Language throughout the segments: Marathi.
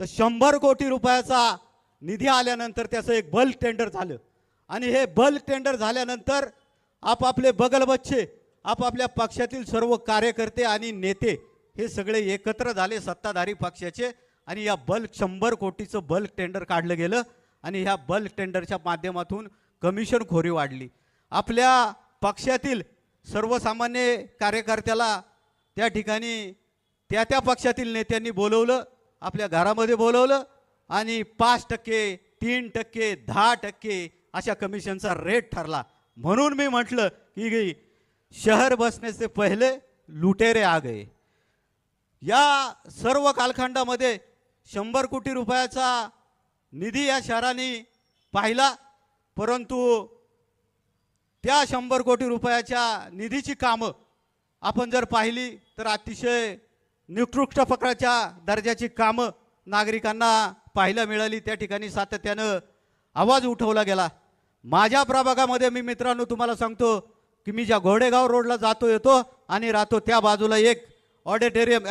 तर शंभर कोटी रुपयाचा निधी आल्यानंतर त्याचं एक बल्क टेंडर झालं. आणि हे बल्क टेंडर झाल्यानंतर आपापले बगलबच्चे आपापल्या पक्षातील सर्व कार्यकर्ते आणि नेते हे सगळे एकत्र झाले सत्ताधारी पक्षाचे आणि या बल्क शंभर कोटीचं बल्क टेंडर काढलं गेलं आणि ह्या बल्क टेंडरच्या माध्यमातून कमिशन खोरी वाढली. आपल्या पक्षातील सर्वसामान्य कार्यकर्त्याला त्या ठिकाणी त्या त्या पक्षातील नेत्यांनी बोलवलं. आपल्या घरामध्ये बोलवलं आणि पाच टक्के तीन टक्के दहा टक्के अशा कमिशनचा रेट ठरला. म्हणून मी म्हटलं की शहर बसण्याचे पहिले लुटेरे आ गए. या सर्व कालखंडामध्ये शंभर कोटी रुपयाचा निधी या शहराने पाहिला परंतु त्या शंभर कोटी रुपयाच्या निधीची कामं आपण जर पाहिली तर अतिशय निकृष्ट प्रकारच्या दर्जाची कामं नागरिकांना पाहायला मिळाली. त्या ठिकाणी सातत्यानं आवाज उठवला गेला. माझ्या प्रभागामध्ये मी मित्रांनो तुम्हाला सांगतो की मी ज्या घोडेगाव रोडला जातो येतो आणि राहतो त्या बाजूला एक ऑडिटोरियम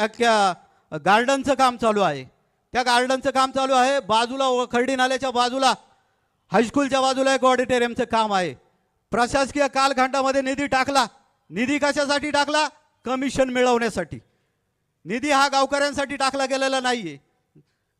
गार्डनचं काम चालू आहे. त्या गार्डनचं काम चालू आहे. बाजूला खर्डी नाल्याच्या बाजूला हायस्कूलच्या बाजूला एक ऑडिटोरियमचं काम आहे. प्रशासकीय कालखंडामध्ये निधी टाकला. निधी कशासाठी टाकला? कमिशन मिळवण्यासाठी. निधी हा गावकऱ्यांसाठी टाकला गेलेला नाहीये.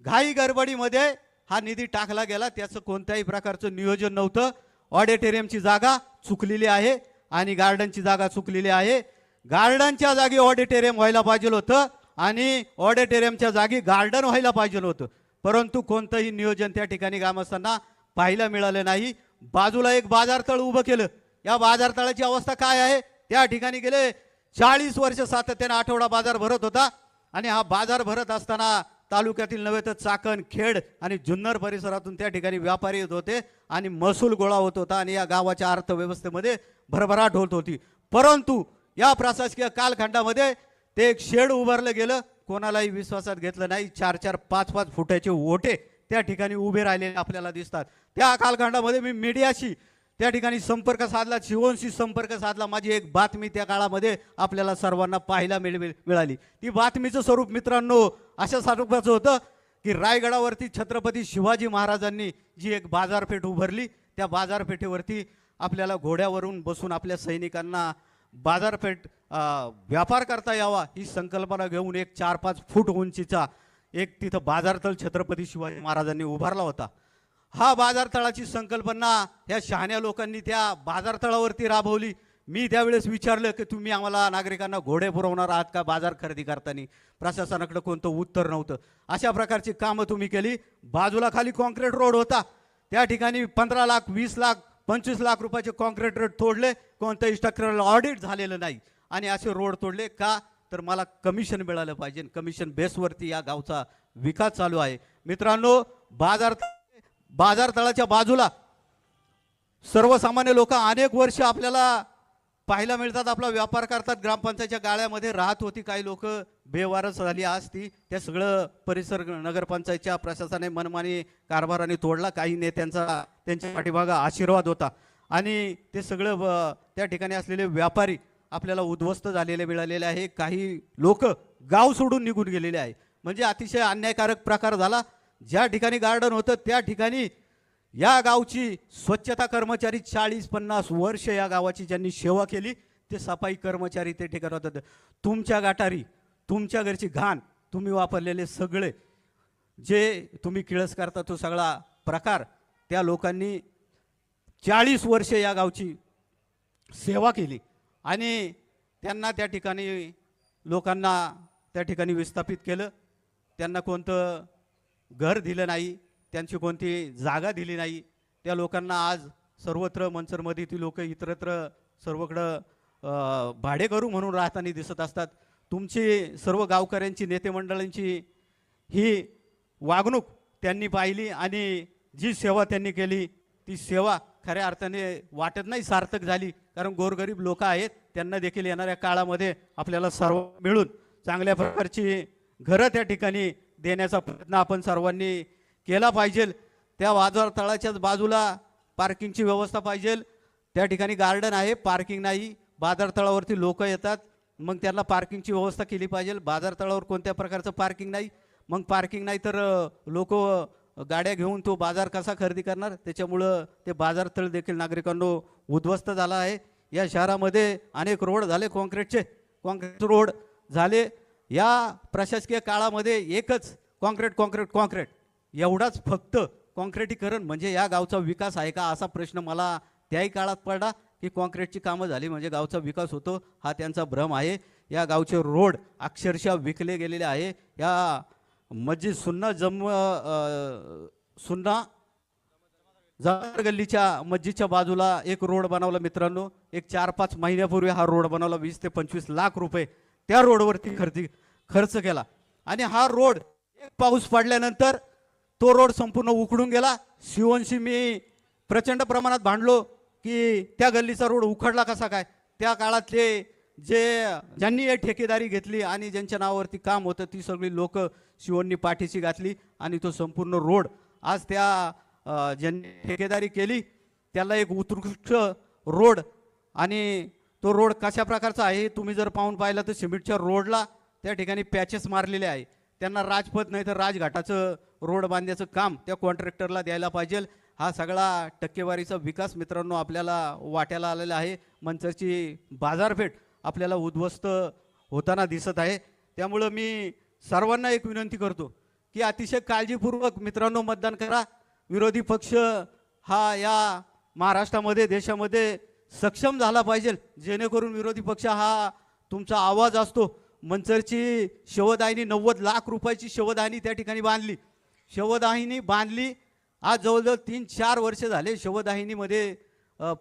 घाई गडबडीमध्ये हा निधी टाकला गेला. त्याचं कोणत्याही प्रकारचं नियोजन नव्हतं. ऑडिटोरियमची जागा चुकलेली आहे आणि गार्डनची जागा चुकलेली आहे. गार्डनच्या जागी ऑडिटोरियम व्हायला पाहिजे होतं आणि ऑडिटोरियमच्या जागी गार्डन व्हायला पाहिजे होतं. परंतु कोणतंही नियोजन त्या ठिकाणी ग्रामस्थांना पाहायला मिळालं नाही. बाजूला एक बाजारतळ उभं केलं. या बाजारतळाची अवस्था काय आहे? त्या ठिकाणी गेले. चाळीस वर्ष सातत्याने आठवडा बाजार भरत होता आणि हा बाजार भरत असताना तालुक्यातील नव्हे तर चाकण खेड आणि जुन्नर परिसरातून त्या ठिकाणी व्यापारी येत होते आणि महसूल गोळा होत होता आणि या गावाच्या अर्थव्यवस्थेमध्ये भरभराट होत होती. परंतु या प्रशासकीय कालखंडामध्ये ते एक शेड उभारलं गेलं. कोणालाही विश्वासात घेतलं नाही. चार चार पाच पाच फुटाचे ओटे त्या ठिकाणी उभे राहिलेले आपल्याला दिसतात. त्या कालखंडामध्ये मी मीडियाशी त्या ठिकाणी संपर्क साधला शिवोंशी संपर्क साधला. माझी एक बातमी त्या काळामध्ये आपल्याला सर्वांना पाहायला मिळ मिळाली. ती बातमीचं स्वरूप मित्रांनो अशा स्वरूपाचं होतं की रायगडावरती छत्रपती शिवाजी महाराजांनी जी एक बाजारपेठ उभारली त्या बाजारपेठेवरती आपल्याला घोड्यावरून बसून आपल्या सैनिकांना बाजारपेठ व्यापार करता यावा ही संकल्पना घेऊन एक चार पाच फूट उंचीचा एक तिथं बाजारतळ छत्रपती शिवाजी महाराजांनी उभारला होता. हा बाजारतळाची संकल्पना ह्या शहाण्या लोकांनी त्या बाजारतळावरती राबवली. मी त्यावेळेस विचारलं की तुम्ही आम्हाला नागरिकांना घोडे पुरवणार आहात का बाजार खरेदी करताना? प्रशासनाकडे कोणतं उत्तर नव्हतं. अशा प्रकारची कामं तुम्ही केली. बाजूला खाली कॉन्क्रीट रोड होता. त्या ठिकाणी पंधरा लाख वीस लाख पंचवीस लाख रुपयाचे कॉन्क्रीट रोड तोडले. कोणतंही स्ट्रक्चरल ऑडिट झालेलं नाही. आणि असे रोड तोडले का? तर मला कमिशन मिळालं पाहिजे. कमिशन बेसवरती या गावचा विकास चालू आहे. मित्रांनो बाजार बाजारतळाच्या बाजूला सर्वसामान्य लोक अनेक वर्ष आपल्याला पाहायला मिळतात आपला व्यापार करतात. ग्रामपंचायतच्या गाळ्यामध्ये राहत होती काही लोक. बेवारस झाली आज ती. त्या सगळं परिसर नगरपंचायतच्या प्रशासनाने मनमानी कारभाराने तोडला. काही नेत्यांचा त्यांच्या पाठीभागा आशीर्वाद होता. आणि ते सगळं त्या ठिकाणी असलेले व्यापारी आपल्याला उद्ध्वस्त झालेले मिळालेले आहे. काही लोक गाव सोडून निघून गेलेले आहे. म्हणजे अतिशय अन्यायकारक प्रकार झाला. ज्या ठिकाणी गार्डन होतं त्या ठिकाणी या गावची स्वच्छता कर्मचारी चाळीस पन्नास वर्ष या गावाची ज्यांनी सेवा केली ते सफाई कर्मचारी ते ठिकाण होतात तुमच्या गाठारी तुमच्या घरची घाण तुम्ही वापरलेले सगळे जे तुम्ही किळस करता तो सगळा प्रकार त्या लोकांनी चाळीस वर्ष या गावची सेवा केली. आणि त्यांना त्या ठिकाणी लोकांना त्या ठिकाणी विस्थापित केलं. त्यांना कोणतं घर दिलं नाही त्यांची कोणती जागा दिली नाही त्या लोकांना आज सर्वत्र मंचरमध्ये ती लोक इतरत्र सर्वकडं अ, भाडेकरू म्हणून राहताना दिसत असतात. तुमची सर्व गावकऱ्यांची नेते मंडळांची ही वागणूक त्यांनी पाहिली आणि जी सेवा त्यांनी केली ती सेवा खऱ्या अर्थाने वाटत नाही सार्थक झाली. कारण गोरगरीब लोक आहेत त्यांना देखील येणाऱ्या काळामध्ये आपल्याला सर्व मिळून चांगल्या प्रकारची घरं त्या ठिकाणी देण्याचा प्रयत्न आपण सर्वांनी केला पाहिजे. त्या बाजार तळाच्याच बाजूला पार्किंगची व्यवस्था पाहिजे. त्या ठिकाणी गार्डन आहे पार्किंग नाही. बाजारतळावरती लोक येतात. मग त्यांना पार्किंगची व्यवस्था केली पाहिजे. बाजारतळावर कोणत्या प्रकारचं पार्किंग नाही. मग पार्किंग नाही तर लोक गाड्या घेऊन तो बाजार कसा खरेदी करणार? त्याच्यामुळं ते बाजारतळ देखील नागरिकांनो उद्ध्वस्त झाला आहे. या शहरामध्ये अनेक रोड झाले. कॉन्क्रीटचे कॉन्क्रीट रोड झाले. या प्रशासकीय काळामध्ये एकच कॉन्क्रीट कॉन्क्रीट कॉन्क्रीट. एवढाच फक्त कॉन्क्रिटीकरण म्हणजे या गावचा विकास आहे का असा प्रश्न मला त्याही काळात पडला की कॉन्क्रीटची कामं झाली म्हणजे गावचा विकास होतो हा त्यांचा भ्रम आहे. या गावचे रोड अक्षरशः विकले गेलेले आहे. या मस्जिद सुन्ना जम सुन्ना जागर गल्लीच्या मस्जिदच्या बाजूला एक रोड बनवला मित्रांनो. एक चार पाच महिन्यापूर्वी हा रोड बनवला वीस ते पंचवीस लाख रुपये. त्या रोडवरती खर्च खर्च केला. आणि हा रोड एक पाऊस पडल्यानंतर तो रोड संपूर्ण उखडून गेला. शिवनशी मी प्रचंड प्रमाणात भांडलो की त्या गल्लीचा रोड उखडला कसा काय? त्या काळातले जे ज्यांनी ठेकेदारी घेतली आणि ज्यांच्या नावावरती काम होतं ती सगळी लोक शिवणनी पाठीशी घातली आणि तो संपूर्ण रोड आज त्या ज्यांनी ठेकेदारी केली त्याला एक उत्कृष्ट रोड आणि तो रोड कशा प्रकारचा आहे तुम्ही जर पाहून पाहिलं तर सिमेंटच्या रोडला त्या ठिकाणी पॅचेस मारलेले आहे. त्यांना राजपथ नाही तर राजघाटाचं रोड बांधण्याचं काम त्या कॉन्ट्रॅक्टरला द्यायला पाहिजे. हा सगळा टक्केवारीचा विकास मित्रांनो आपल्याला वाट्याला आलेला आहे. मंचरची बाजारपेठ आपल्याला उद्ध्वस्त होताना दिसत आहे. त्यामुळं मी सर्वांना एक विनंती करतो की अतिशय काळजीपूर्वक मित्रांनो मतदान करा. विरोधी पक्ष हा या महाराष्ट्रामध्ये देशामध्ये सक्षम झाला पाहिजे. जेणेकरून विरोधी पक्ष हा तुमचा आवाज असतो. मंचरची शवदाहिनी नव्वद लाख रुपयाची शवदाहिनी त्या ठिकाणी बांधली. शवदाहिनी बांधली. आज जवळजवळ तीन चार वर्ष झाले शवदाहिनीमध्ये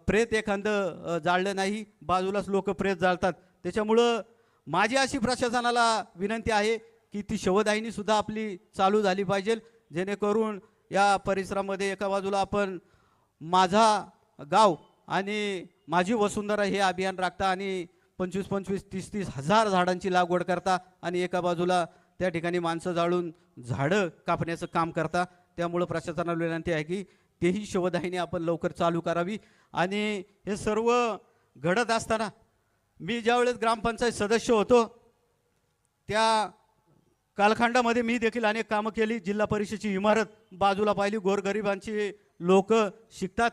प्रेत एखादं जाळलं नाही. बाजूलाच लोक प्रेत जाळतात. त्याच्यामुळं माझी अशी प्रशासनाला विनंती आहे की ती शवदाहिनी सुद्धा आपली चालू झाली पाहिजे. जेणेकरून या परिसरामध्ये एका बाजूला आपण माझा गाव आणि माझी वसुंधरा हे अभियान राखता आणि पंचवीस पंचवीस तीस तीस हजार झाडांची लागवड करता आणि एका बाजूला त्या ठिकाणी माणसं जाळून झाडं कापण्याचं काम करता. त्यामुळं प्रशासनाला विनंती आहे की तेही शिवदाहिनी आपण लवकर चालू करावी. आणि हे सर्व घडत असताना मी ज्यावेळेस ग्रामपंचायत सदस्य होतो त्या कालखंडामध्ये मी देखील अनेक कामं केली. जिल्हा परिषदेची इमारत बाजूला पाहिली. गोरगरिबांची लोक शिकतात.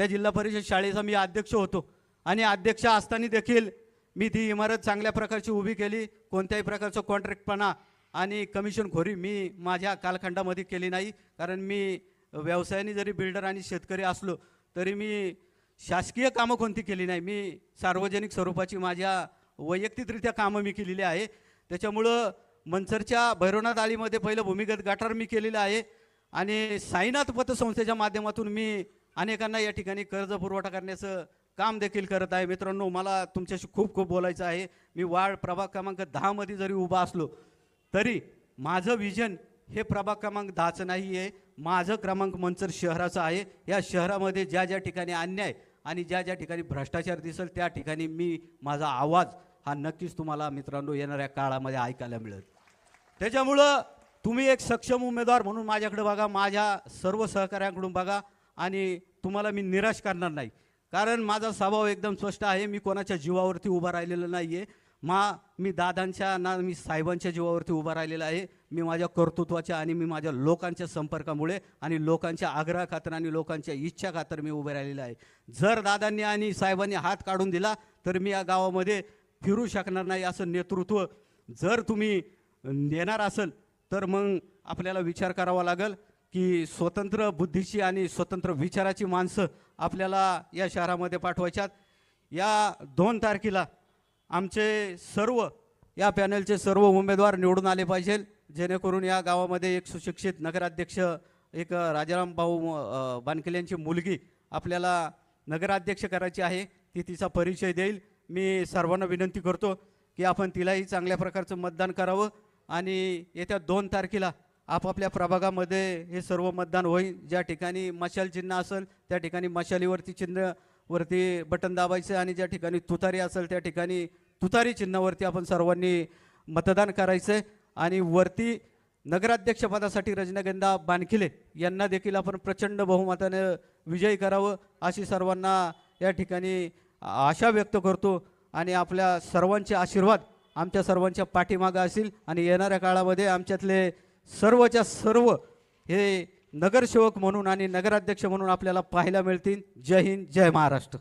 त्या जिल्हा परिषद शाळेचा मी अध्यक्ष होतो. आणि अध्यक्ष असताना देखील मी ती इमारत चांगल्या प्रकारची उभी केली कोणत्याही प्रकारचं कॉन्ट्रॅक्टपणा आणि कमिशनखोरी मी माझ्या कालखंडामध्ये केली नाही. कारण मी व्यवसायाने जरी बिल्डर आणि शेतकरी असलो तरी मी शासकीय कामं कोणती केली नाही. मी सार्वजनिक स्वरूपाची माझ्या वैयक्तिकरित्या कामं मी केलेली आहे. त्याच्यामुळं मनसरच्या भैरवनाथ आळीमध्ये पहिलं भूमिगत गटार मी केलेलं आहे. आणि साईनाथ पतसंस्थेच्या माध्यमातून मी अनेकांना या ठिकाणी कर्ज पुरवठा करण्याचं काम देखील करत आहे. मित्रांनो मला तुमच्याशी खूप खूप बोलायचं आहे. मी वार्ड प्रभाग क्रमांक दहामध्ये जरी उभा असलो तरी माझं विजन हे प्रभाग क्रमांक दहाचं नाही आहे माझं क्रमांक मंचर शहराचं आहे. या शहरामध्ये ज्या ज्या ठिकाणी अन्याय आणि ज्या ज्या ठिकाणी भ्रष्टाचार दिसेल त्या ठिकाणी मी माझा आवाज हा नक्कीच तुम्हाला मित्रांनो येणाऱ्या काळामध्ये ऐकायला मिळेल. त्याच्यामुळं तुम्ही एक सक्षम उमेदवार म्हणून माझ्याकडे बघा माझ्या सर्व सहकाऱ्यांकडून बघा आणि तुम्हाला मी निराश करणार नाही. कारण माझा स्वभाव एकदम स्पष्ट आहे मी कोणाच्या जीवावरती उभा राहिलेला नाही आहे मा मी दादांच्या ना मी साहेबांच्या जीवावरती उभा राहिलेला आहे. मी माझ्या कर्तृत्वाच्या आणि मी माझ्या लोकांच्या संपर्कामुळे आणि लोकांच्या आग्रहाखातर आणि लोकांच्या इच्छा खातर मी उभे राहिलेला आहे. जर दादांनी आणि साहेबांनी हात काढून दिला तर मी या गावामध्ये फिरू शकणार नाही असं नेतृत्व जर तुम्ही नेणार असेल तर मग आपल्याला विचार करावा लागेल. की स्वतंत्र बुद्धीची आणि स्वतंत्र विचाराची माणसं आपल्याला या शहरामध्ये पाठवायच्यात. या दोन तारखेला आमचे सर्व या पॅनलचे सर्व उमेदवार निवडून आले पाहिजे. जेणेकरून या गावामध्ये एक सुशिक्षित नगराध्यक्ष एक राजाराम भाऊ बानकेल यांची मुलगी आपल्याला नगराध्यक्ष करायची आहे ती तिचा परिचय देईल. मी सर्वांना विनंती करतो की आपण तिलाही चांगल्या प्रकारचं मतदान करावं. आणि येत्या दोन तारखेला आपापल्या प्रभागामध्ये हे सर्व मतदान होईल. ज्या ठिकाणी मशाल चिन्ह असेल त्या ठिकाणी मशालीवरती चिन्ह वरती बटन दाबायचं आणि ज्या ठिकाणी तुतारी असेल त्या ठिकाणी तुतारी चिन्हावरती आपण सर्वांनी मतदान करायचं आणि वरती नगराध्यक्षपदासाठी रजनीगंधा बानखिले यांना देखील आपण प्रचंड बहुमताने विजयी करावं अशी सर्वांना या ठिकाणी आशा व्यक्त करतो. आणि आपल्या सर्वांचे आशीर्वाद आमच्या सर्वांच्या पाठीमागं असतील आणि येणाऱ्या काळामध्ये आमच्यातले सर्वच्या सर्व हे नगरसेवक म्हणून आणि नगराध्यक्ष म्हणून आपल्याला पाहायला मिळतील. जय हिंद जय महाराष्ट्र.